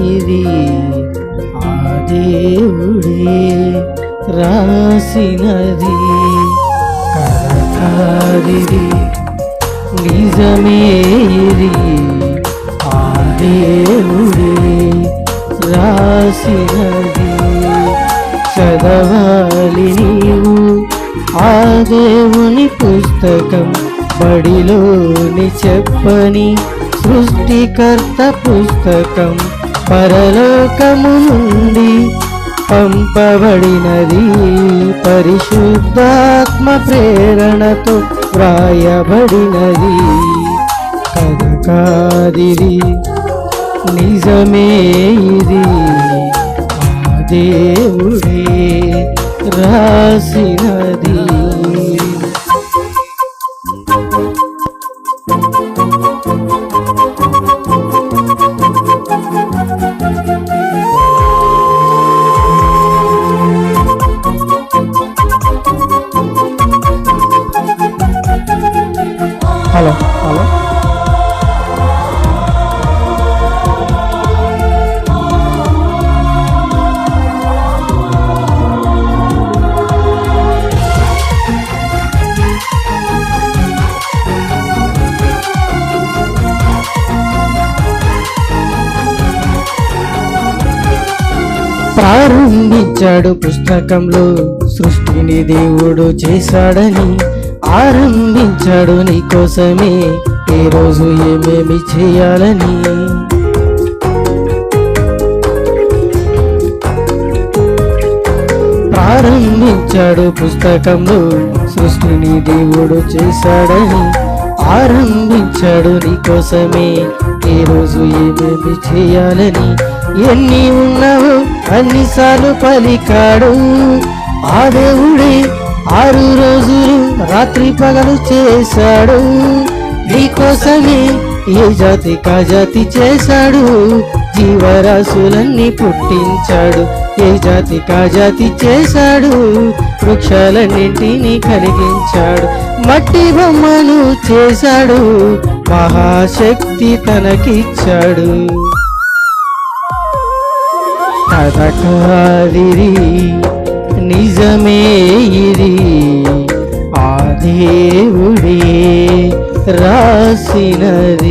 ఇది ఆ దేవుడే రాసినది. కథాదిది నిజమే ఇది. ఆ దేవుడే రాసినది. చదవాలి నీవు ఆ దేవుని పుస్తకం. బడిలోని చెప్పని సృష్టికర్త పుస్తకం. పరలోకము నుండి పంపబడినది పరిశుద్ధాత్మ ప్రేరణతో వ్రాయబడినది. కథకాదిది నిజమే ఇది. దేవుడే రాసినది. ప్రారంభించాడు పుస్తకంలో. సృష్టిని దేవుడు చేశాడని ఆరంభించాడు నీ కోసమే ఈరోజు రోజు ఏమేమి చేయాలని? ప్రారంభించాడు పుస్తకంలో. సృష్టిని దేవుడు చేశాడని ఆరంభించాడు నీ కోసమే ఈరోజు రోజు ఏమేమి చేయాలని? ఎన్ని ఉన్నావు అన్నిసార్లు పలికాడు. ఆ దేవుడే ఆరు రోజులు రాత్రి పగలు చేశాడు. నీకోసమే ఏ జాతి కా జాతి చేశాడు? జీవరాశులన్నీ పుట్టించాడు. ఏ జాతి కా జాతి చేశాడు? వృక్షాలన్నింటినీ కలిగించాడు. మట్టి బొమ్మను చేశాడు. మహాశక్తి తనకిచ్చాడు. కథకాదిరి నిజమే ఇది. ఆ దేవుడే రాసినది.